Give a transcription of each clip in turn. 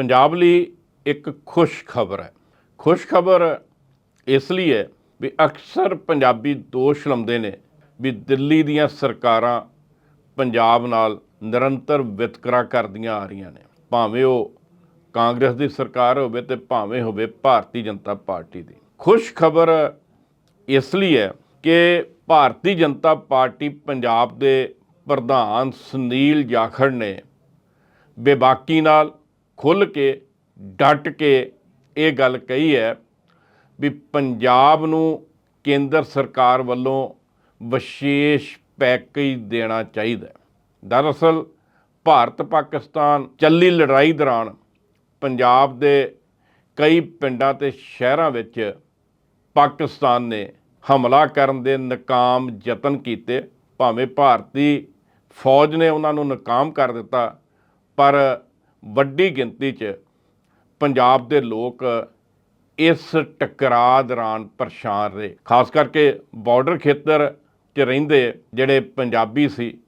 ਪੰਜਾਬ ਲਈ ਇੱਕ ਖੁਸ਼ ਖਬਰ ਹੈ। ਖੁਸ਼ ਖਬਰ ਇਸ ਲਈ ਹੈ ਵੀ ਅਕਸਰ ਪੰਜਾਬੀ ਦੋਸ਼ ਲਾਉਂਦੇ ਨੇ ਵੀ ਦਿੱਲੀ ਦੀਆਂ ਸਰਕਾਰਾਂ ਪੰਜਾਬ ਨਾਲ ਨਿਰੰਤਰ ਵਿਤਕਰਾ ਕਰਦੀਆਂ ਆ ਰਹੀਆਂ ਨੇ। ਭਾਵੇਂ ਉਹ ਕਾਂਗਰਸ ਦੀ ਸਰਕਾਰ ਹੋਵੇ ਤੇ ਭਾਵੇਂ ਹੋਵੇ ਭਾਰਤੀ ਜਨਤਾ ਪਾਰਟੀ ਦੀ। ਖੁਸ਼ ਖਬਰ ਇਸ ਲਈ ਹੈ ਕਿ ਭਾਰਤੀ ਜਨਤਾ ਪਾਰਟੀ ਪੰਜਾਬ ਦੇ ਪ੍ਰਧਾਨ ਸੁਨੀਲ ਜਾਖੜ ਨੇ ਬੇਬਾਕੀ ਨਾਲ ਖੁੱਲ ਕੇ, ਡਟ ਕੇ ਇਹ ਗੱਲ ਕਹੀ ਹੈ ਵੀ ਪੰਜਾਬ ਨੂੰ ਕੇਂਦਰ ਸਰਕਾਰ ਵੱਲੋਂ ਵਿਸ਼ੇਸ਼ ਪੈਕੇਜ ਦੇਣਾ ਚਾਹੀਦਾ ਦਰਅਸਲ ਭਾਰਤ ਪਾਕਿਸਤਾਨ ਚੱਲੀ ਲੜਾਈ ਦੌਰਾਨ ਪੰਜਾਬ ਦੇ ਕਈ ਪਿੰਡਾਂ ਤੇ ਸ਼ਹਿਰਾਂ ਵਿੱਚ ਪਾਕਿਸਤਾਨ ਨੇ ਹਮਲਾ ਕਰਨ ਦੇ ਨਾਕਾਮ ਯਤਨ ਕੀਤੇ। ਭਾਵੇਂ ਭਾਰਤੀ ਫੌਜ ਨੇ ਉਹਨਾਂ ਨੂੰ ਨਾਕਾਮ ਕਰ ਦਿੱਤਾ, ਪਰ ਵੱਡੀ ਗਿਣਤੀ 'ਚ ਪੰਜਾਬ ਦੇ ਲੋਕ ਇਸ ਟਕਰਾਅ ਦੌਰਾਨ ਪਰੇਸ਼ਾਨ ਰਹੇ। ਖਾਸ ਕਰਕੇ ਬਾਰਡਰ ਖੇਤਰ 'ਚ ਰਹਿੰਦੇ ਜਿਹੜੇ ਪੰਜਾਬੀ ਸੀ,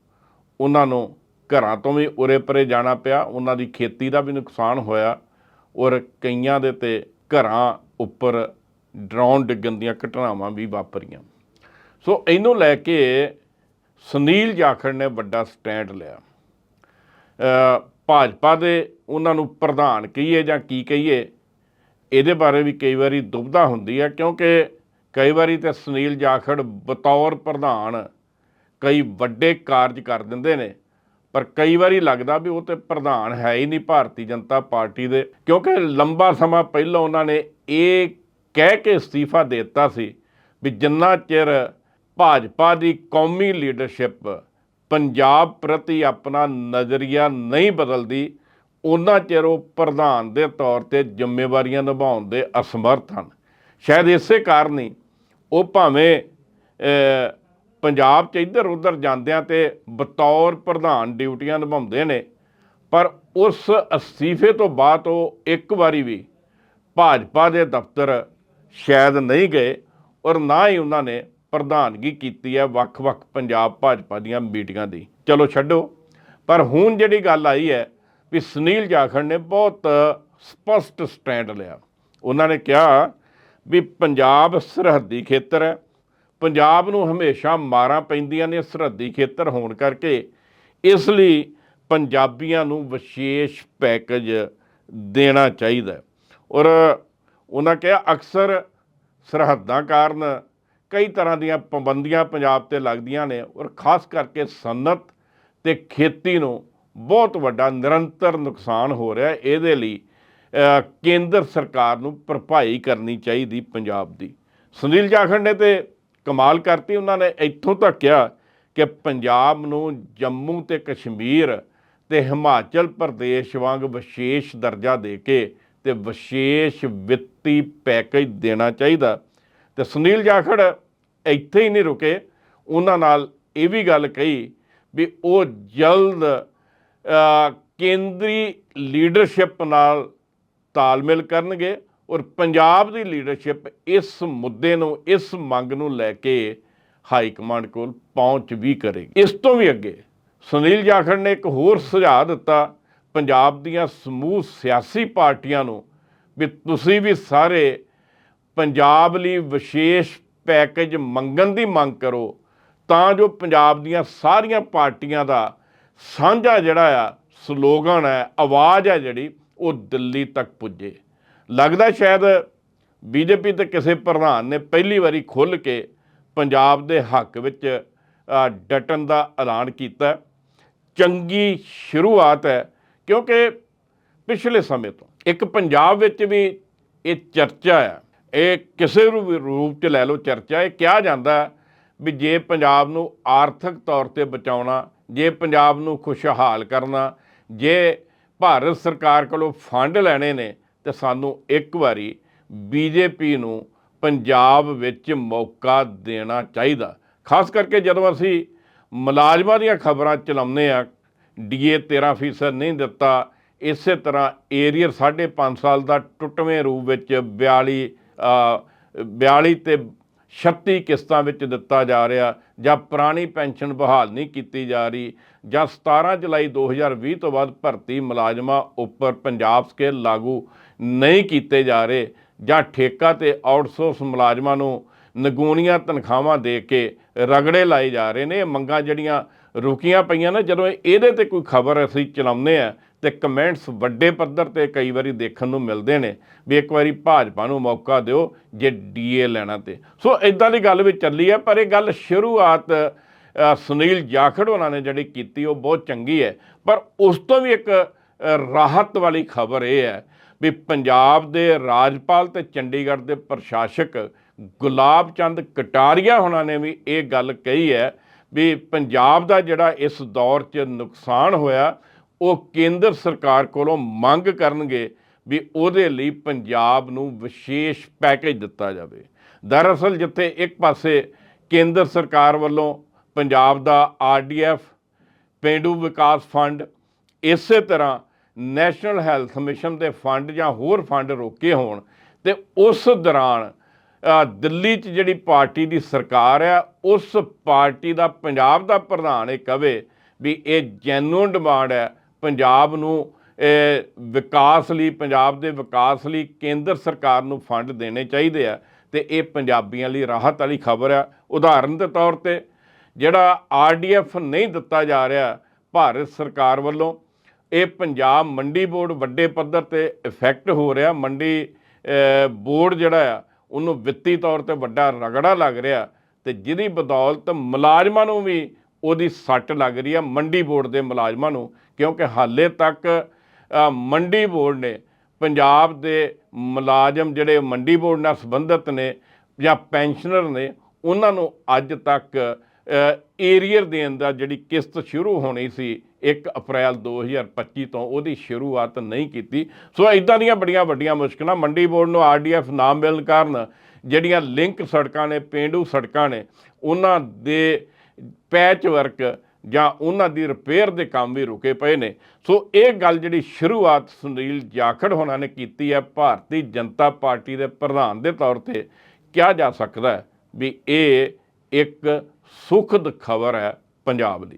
ਉਹਨਾਂ ਨੂੰ ਘਰਾਂ ਤੋਂ ਵੀ ਉਰੇ ਪਰੇ ਜਾਣਾ ਪਿਆ, ਉਹਨਾਂ ਦੀ ਖੇਤੀ ਦਾ ਵੀ ਨੁਕਸਾਨ ਹੋਇਆ ਔਰ ਕਈਆਂ ਦੇ ਤੇ ਘਰਾਂ ਉੱਪਰ ਡਰਾਉਣ ਡਿੱਗਣ ਦੀਆਂ ਘਟਨਾਵਾਂ ਵੀ ਵਾਪਰੀਆਂ। ਸੋ ਇਹਨੂੰ ਲੈ ਕੇ ਸੁਨੀਲ ਜਾਖੜ ਨੇ ਵੱਡਾ ਸਟੈਂਡ ਲਿਆ। ਭਾਜਪਾ ਦੇ ਉਹਨਾਂ ਨੂੰ ਪ੍ਰਧਾਨ ਕਹੀਏ ਜਾਂ ਕੀ ਕਹੀਏ, ਇਹਦੇ ਬਾਰੇ ਵੀ ਕਈ ਵਾਰੀ ਦੁਬਧਾ ਹੁੰਦੀ ਹੈ ਕਿਉਂਕਿ ਕਈ ਵਾਰੀ ਤੇ ਸੁਨੀਲ ਜਾਖੜ ਬਤੌਰ ਪ੍ਰਧਾਨ ਕਈ ਵੱਡੇ ਕਾਰਜ ਕਰ ਦਿੰਦੇ ਨੇ, ਪਰ ਕਈ ਵਾਰੀ ਲੱਗਦਾ ਵੀ ਉਹ ਤੇ ਪ੍ਰਧਾਨ ਹੈ ਹੀ ਨਹੀਂ ਭਾਰਤੀ ਜਨਤਾ ਪਾਰਟੀ ਦੇ, ਕਿਉਂਕਿ ਲੰਬਾ ਸਮਾਂ ਪਹਿਲਾਂ ਉਹਨਾਂ ਨੇ ਇਹ ਕਹਿ ਕੇ ਅਸਤੀਫਾ ਦੇ ਦਿੱਤਾ ਸੀ ਵੀ ਜਿੰਨਾ ਚਿਰ ਭਾਜਪਾ ਦੀ ਕੌਮੀ ਲੀਡਰਸ਼ਿਪ ਪੰਜਾਬ ਪ੍ਰਤੀ ਆਪਣਾ ਨਜ਼ਰੀਆ ਨਹੀਂ ਬਦਲਦੀ, ਉਹਨਾਂ ਚਿਰ ਉਹ ਪ੍ਰਧਾਨ ਦੇ ਤੌਰ ਤੇ ਜ਼ਿੰਮੇਵਾਰੀਆਂ ਨਿਭਾਉਣ ਦੇ ਅਸਮਰਥ ਹਨ। ਸ਼ਾਇਦ ਇਸੇ ਕਾਰਨ ਹੀ ਉਹ ਭਾਵੇਂ ਪੰਜਾਬ 'ਚ ਇੱਧਰ ਉੱਧਰ ਜਾਂਦਿਆਂ ਤੇ ਬਤੌਰ ਪ੍ਰਧਾਨ ਡਿਊਟੀਆਂ ਨਿਭਾਉਂਦੇ ਨੇ, ਪਰ ਉਸ ਅਸਤੀਫੇ ਤੋਂ ਬਾਅਦ ਉਹ ਇੱਕ ਵਾਰੀ ਵੀ ਭਾਜਪਾ ਦੇ ਦਫ਼ਤਰ ਸ਼ਾਇਦ ਨਹੀਂ ਗਏ ਔਰ ਨਾ ਹੀ ਉਹਨਾਂ ਨੇ ਪ੍ਰਧਾਨਗੀ ਕੀਤੀ ਹੈ ਵੱਖ-ਵੱਖ ਪੰਜਾਬ ਭਾਜਪਾ ਦੀਆਂ ਮੀਟਿੰਗਾਂ ਦੀ। ਚਲੋ ਛੱਡੋ। ਪਰ ਹੁਣ ਜਿਹੜੀ ਗੱਲ ਆਈ ਹੈ ਵੀ ਸੁਨੀਲ ਜਾਖੜ ਨੇ ਬਹੁਤ ਸਪਸ਼ਟ ਸਟੈਂਡ ਲਿਆ। ਉਹਨਾਂ ਨੇ ਕਿਹਾ ਵੀ ਪੰਜਾਬ ਸਰਹੱਦੀ ਖੇਤਰ ਹੈ। ਪੰਜਾਬ ਨੂੰ ਹਮੇਸ਼ਾ ਮਾਰਾਂ ਪੈਂਦੀਆਂ ਨੇ ਸਰਹੱਦੀ ਖੇਤਰ ਹੋਣ ਕਰਕੇ। ਇਸ ਲਈ ਪੰਜਾਬੀਆਂ ਨੂੰ ਵਿਸ਼ੇਸ਼ ਪੈਕੇਜ ਦੇਣਾ ਚਾਹੀਦਾ ਔਰ ਉਹਨਾਂ ਕਿਹਾ ਅਕਸਰ ਸਰਹੱਦਾਂ ਕਾਰਨ ਕਈ ਤਰ੍ਹਾਂ ਦੀਆਂ ਪਾਬੰਦੀਆਂ ਪੰਜਾਬ ਤੇ ਲੱਗਦੀਆਂ ਨੇ ਔਰ ਖਾਸ ਕਰਕੇ ਸਨਅਤ ਤੇ ਖੇਤੀ ਨੂੰ ਬਹੁਤ ਵੱਡਾ ਨਿਰੰਤਰ ਨੁਕਸਾਨ ਹੋ ਰਿਹਾ ਇਹਦੇ ਲਈ ਕੇਂਦਰ ਸਰਕਾਰ ਨੂੰ ਭਰਪਾਈ ਕਰਨੀ ਚਾਹੀਦੀ ਪੰਜਾਬ ਦੀ। ਸੁਨੀਲ ਜਾਖੜ ਨੇ ਤੇ ਕਮਾਲ ਕਰਤੀ। ਉਹਨਾਂ ਨੇ ਇੱਥੋਂ ਤੱਕ ਕਿਹਾ ਕਿ ਪੰਜਾਬ ਨੂੰ ਜੰਮੂ ਤੇ ਕਸ਼ਮੀਰ ਤੇ ਹਿਮਾਚਲ ਪ੍ਰਦੇਸ਼ ਵਾਂਗ ਵਿਸ਼ੇਸ਼ ਦਰਜਾ ਦੇ ਕੇ ਤੇ ਵਿਸ਼ੇਸ਼ ਵਿੱਤੀ ਪੈਕੇਜ ਦੇਣਾ ਚਾਹੀਦਾ। ਤੇ ਸੁਨੀਲ ਜਾਖੜ ਇੱਥੇ ਹੀ ਨਹੀਂ ਰੁਕੇ। ਉਹਨਾਂ ਨਾਲ ਇਹ ਵੀ ਗੱਲ ਕਹੀ ਵੀ ਉਹ ਜਲਦ ਕੇਂਦਰੀ ਲੀਡਰਸ਼ਿਪ ਨਾਲ ਤਾਲਮੇਲ ਕਰਨਗੇ ਔਰ ਪੰਜਾਬ ਦੀ ਲੀਡਰਸ਼ਿਪ ਇਸ ਮੁੱਦੇ ਨੂੰ, ਇਸ ਮੰਗ ਨੂੰ ਲੈ ਕੇ ਹਾਈ ਕਮਾਂਡ ਕੋਲ ਪਹੁੰਚ ਵੀ ਕਰੇਗੀ। ਇਸ ਤੋਂ ਵੀ ਅੱਗੇ ਸੁਨੀਲ ਜਾਖੜ ਨੇ ਇੱਕ ਹੋਰ ਸੁਝਾਅ ਦਿੱਤਾ, ਪੰਜਾਬ ਦੀਆਂ ਸਮੂਹ ਸਿਆਸੀ ਪਾਰਟੀਆਂ ਨੂੰ ਵੀ ਤੁਸੀਂ ਵੀ ਸਾਰੇ ਪੰਜਾਬ ਲਈ ਵਿਸ਼ੇਸ਼ ਪੈਕੇਜ ਮੰਗਣ ਦੀ ਮੰਗ ਕਰੋ, ਤਾਂ ਜੋ ਪੰਜਾਬ ਦੀਆਂ ਸਾਰੀਆਂ ਪਾਰਟੀਆਂ ਦਾ ਸਾਂਝਾ ਜਿਹੜਾ ਆ, ਸਲੋਗਨ ਹੈ, ਆਵਾਜ਼ ਹੈ ਜਿਹੜੀ, ਉਹ ਦਿੱਲੀ ਤੱਕ ਪੁੱਜੇ। ਲੱਗਦਾ ਸ਼ਾਇਦ ਬੀਜੇਪੀ ਤੇ ਕਿਸੇ ਪ੍ਰਧਾਨ ਨੇ ਪਹਿਲੀ ਵਾਰੀ ਖੁੱਲ੍ਹ ਕੇ ਪੰਜਾਬ ਦੇ ਹੱਕ ਵਿੱਚ ਡਟਣ ਦਾ ਐਲਾਨ ਕੀਤਾ। ਚੰਗੀ ਸ਼ੁਰੂਆਤ ਹੈ, ਕਿਉਂਕਿ ਪਿਛਲੇ ਸਮੇਂ ਤੋਂ ਇੱਕ ਪੰਜਾਬ ਵਿੱਚ ਵੀ ਇਹ ਚਰਚਾ ਹੈ ਇਹ ਕਿਸੇ ਨੂੰ ਵੀ ਰੂਪ 'ਚ ਲੈ ਲਓ ਚਰਚਾ, ਇਹ ਕਿਹਾ ਜਾਂਦਾ ਵੀ ਜੇ ਪੰਜਾਬ ਨੂੰ ਆਰਥਿਕ ਤੌਰ ਤੇ ਬਚਾਉਣਾ, ਜੇ ਪੰਜਾਬ ਨੂੰ ਖੁਸ਼ਹਾਲ ਕਰਨਾ, ਜੇ ਭਾਰਤ ਸਰਕਾਰ ਕੋਲੋਂ ਫੰਡ ਲੈਣੇ ਨੇ, ਤੇ ਸਾਨੂੰ ਇੱਕ ਵਾਰੀ ਬੀਜੇਪੀ ਨੂੰ ਪੰਜਾਬ ਵਿੱਚ ਮੌਕਾ ਦੇਣਾ ਚਾਹੀਦਾ। ਖਾਸ ਕਰਕੇ ਜਦੋਂ ਅਸੀਂ ਮੁਲਾਜ਼ਮਾਂ ਦੀਆਂ ਖਬਰਾਂ ਚਲਾਉਂਦੇ ਆ ਡੀਏ 13% ਨਹੀਂ ਦਿੱਤਾ, ਇਸੇ ਤਰ੍ਹਾਂ ਏਰੀਅਰ 5.5 ਸਾਲ ਦਾ ਟੁੱਟਵੇਂ ਰੂਪ ਵਿੱਚ 42 42 ਤੇ 36 ਕਿਸ਼ਤਾਂ ਵਿੱਚ ਦਿੱਤਾ ਜਾ ਰਿਹਾ ਜਾਂ ਪੁਰਾਣੀ ਪੈਨਸ਼ਨ ਬਹਾਲ ਨਹੀਂ ਕੀਤੀ ਜਾ ਰਹੀ ਜਾਂ 17 ਜੁਲਾਈ 2020 ਤੋਂ ਬਾਅਦ ਭਰਤੀ ਮੁਲਾਜ਼ਮਾਂ ਉੱਪਰ ਪੰਜਾਬ ਸਕੇਲ ਲਾਗੂ ਨਹੀਂ ਕੀਤੇ ਜਾ ਰਹੇ ਜਾਂ ਠੇਕਾ ਤੇ ਆਊਟਸੋਰਸ ਮੁਲਾਜ਼ਮਾਂ ਨੂੰ ਨਗੂਣੀਆਂ ਤਨਖਾਹਾਂ ਦੇ ਕੇ ਰਗੜੇ ਲਾਏ ਜਾ ਰਹੇ ਨੇ। ਇਹ ਮੰਗਾਂ ਜਿਹੜੀਆਂ ਰੁਕੀਆਂ ਪਈਆਂ ਨੇ, ਜਦੋਂ ਇਹਦੇ ਤੇ ਕੋਈ ਖਬਰ ਅਸੀਂ ਚਲਾਉਂਦੇ ਆ ਤੇ ਕਮੈਂਟਸ ਵੱਡੇ ਪੱਧਰ ਤੇ ਕਈ ਵਾਰੀ ਦੇਖਣ ਨੂੰ ਮਿਲਦੇ ਨੇ ਵੀ ਇੱਕ ਵਾਰੀ ਭਾਜਪਾ ਨੂੰ ਮੌਕਾ ਦਿਓ ਜੇ ਡੀਏ ਲੈਣਾ ਤੇ। ਸੋ ਇਦਾਂ ਦੀ ਗੱਲ ਵੀ ਚੱਲੀ ਹੈ ਪਰ ਇਹ ਗੱਲ ਸ਼ੁਰੂਆਤ ਸੁਨੀਲ ਜਾਖੜ ਉਹਨਾਂ ਨੇ ਜਿਹੜੀ ਕੀਤੀ, ਉਹ ਬਹੁਤ ਚੰਗੀ ਹੈ। ਪਰ ਉਸ ਤੋਂ ਵੀ ਇੱਕ ਰਾਹਤ ਵਾਲੀ ਖਬਰ ਇਹ ਹੈ ਵੀ ਪੰਜਾਬ ਦੇ ਰਾਜਪਾਲ ਤੇ ਚੰਡੀਗੜ੍ਹ ਦੇ ਪ੍ਰਸ਼ਾਸਕ ਗੁਲਾਬ ਚੰਦ ਕਟਾਰੀਆ ਉਹਨਾਂ ਨੇ ਵੀ ਇਹ ਗੱਲ ਕਹੀ ਹੈ ਵੀ ਪੰਜਾਬ ਦਾ ਜਿਹੜਾ ਇਸ ਦੌਰ 'ਚ ਨੁਕਸਾਨ ਹੋਇਆ ਉਹ ਕੇਂਦਰ ਸਰਕਾਰ ਕੋਲੋਂ ਮੰਗ ਕਰਨਗੇ ਵੀ ਉਹਦੇ ਲਈ ਪੰਜਾਬ ਨੂੰ ਵਿਸ਼ੇਸ਼ ਪੈਕੇਜ ਦਿੱਤਾ ਜਾਵੇ। ਦਰਅਸਲ ਜਿੱਥੇ ਇੱਕ ਪਾਸੇ ਕੇਂਦਰ ਸਰਕਾਰ ਵੱਲੋਂ ਪੰਜਾਬ ਦਾ ਆਰਡੀਐਫ ਪੇਂਡੂ ਵਿਕਾਸ ਫੰਡ, ਇਸੇ ਤਰ੍ਹਾਂ ਨੈਸ਼ਨਲ ਹੈਲਥ ਮਿਸ਼ਨ ਦੇ ਫੰਡ ਜਾਂ ਹੋਰ ਫੰਡ ਰੋਕੇ ਹੋਣ ਤੇ ਉਸ ਦੌਰਾਨ ਦਿੱਲੀ 'ਚ ਜਿਹੜੀ ਪਾਰਟੀ ਦੀ ਸਰਕਾਰ ਹੈ, ਉਸ ਪਾਰਟੀ ਦਾ ਪੰਜਾਬ ਦਾ ਪ੍ਰਧਾਨ ਇਹ ਕਵੇ ਵੀ ਇਹ ਜੈਨੂਨ ਡਿਮਾਂਡ ਹੈ ਪੰਜਾਬ ਨੂੰ ਵਿਕਾਸ ਲਈ, ਪੰਜਾਬ ਦੇ ਵਿਕਾਸ ਲਈ ਕੇਂਦਰ ਸਰਕਾਰ ਨੂੰ ਫੰਡ ਦੇਣੇ ਚਾਹੀਦੇ ਆ ਤੇ ਇਹ ਪੰਜਾਬੀਆਂ ਲਈ ਰਾਹਤ ਵਾਲੀ ਖਬਰ ਆ। ਉਦਾਹਰਨ ਦੇ ਤੌਰ ਤੇ, ਜਿਹੜਾ ਆਰਡੀਐਫ ਨਹੀਂ ਦਿੱਤਾ ਜਾ ਰਿਹਾ ਭਾਰਤ ਸਰਕਾਰ ਵੱਲੋਂ, ਇਹ ਪੰਜਾਬ ਮੰਡੀ ਬੋਰਡ ਵੱਡੇ ਪੱਧਰ ਤੇ ਇਫੈਕਟ ਹੋ ਰਿਹਾ। ਮੰਡੀ ਬੋਰਡ ਜਿਹੜਾ ਆ, ਉਹਨੂੰ ਵਿੱਤੀ ਤੌਰ ਤੇ ਵੱਡਾ ਰਗੜਾ ਲੱਗ ਰਿਹਾ ਤੇ ਜਿਹਦੀ ਬਦੌਲਤ ਮੁਲਾਜ਼ਮਾਂ ਨੂੰ ਵੀ ਉਹਦੀ ਸੱਟ ਲੱਗ ਰਹੀ ਆ ਮੰਡੀ ਬੋਰਡ ਦੇ ਮੁਲਾਜ਼ਮਾਂ ਨੂੰ, ਕਿਉਂਕਿ ਹਾਲੇ ਤੱਕ ਮੰਡੀ ਬੋਰਡ ਨੇ ਪੰਜਾਬ ਦੇ ਮੁਲਾਜ਼ਮ ਜਿਹੜੇ ਮੰਡੀ ਬੋਰਡ ਨਾਲ ਸੰਬੰਧਿਤ ਨੇ ਜਾਂ ਪੈਨਸ਼ਨਰ ਨੇ, ਉਹਨਾਂ ਨੂੰ ਅੱਜ ਤੱਕ ਏਰੀਅਰ ਦੇਣ ਦਾ ਜਿਹੜੀ ਕਿਸ਼ਤ ਸ਼ੁਰੂ ਹੋਣੀ ਸੀ 1 ਅਪ੍ਰੈਲ 2025 ਤੋਂ, ਉਹਦੀ ਸ਼ੁਰੂਆਤ ਨਹੀਂ ਕੀਤੀ। ਸੋ ਇਦਾਂ ਦੀਆਂ ਬੜੀਆਂ ਵੱਡੀਆਂ ਮੁਸ਼ਕਲਾਂ, ਮੰਡੀ ਬੋਰਡ ਨੂੰ ਆਰਡੀਐਫ ਨਾ ਮਿਲਣ ਕਾਰਨ ਜਿਹੜੀਆਂ ਲਿੰਕ ਸੜਕਾਂ ਨੇ, ਪੇਂਡੂ ਸੜਕਾਂ ਨੇ, ਉਹਨਾਂ ਦੇ ਪੈਚ ਵਰਕ ਜਾਂ ਉਹਨਾਂ ਦੀ ਰਿਪੇਅਰ ਦੇ ਕੰਮ ਵੀ ਰੁਕੇ ਪਏ ਨੇ। ਸੋ ਇਹ ਗੱਲ ਜਿਹੜੀ ਸ਼ੁਰੂਆਤ ਸੁਨੀਲ ਜਾਖੜ ਹੋਣਾ ਨੇ ਕੀਤੀ ਹੈ, ਭਾਰਤੀ ਜਨਤਾ ਪਾਰਟੀ ਦੇ ਪ੍ਰਧਾਨ ਦੇ ਤੌਰ ਤੇ ਕਿਹਾ ਜਾ ਸਕਦਾ ਵੀ ਇਹ ਇੱਕ ਸੁਖਦ ਖਬਰ ਹੈ ਪੰਜਾਬ ਦੀ।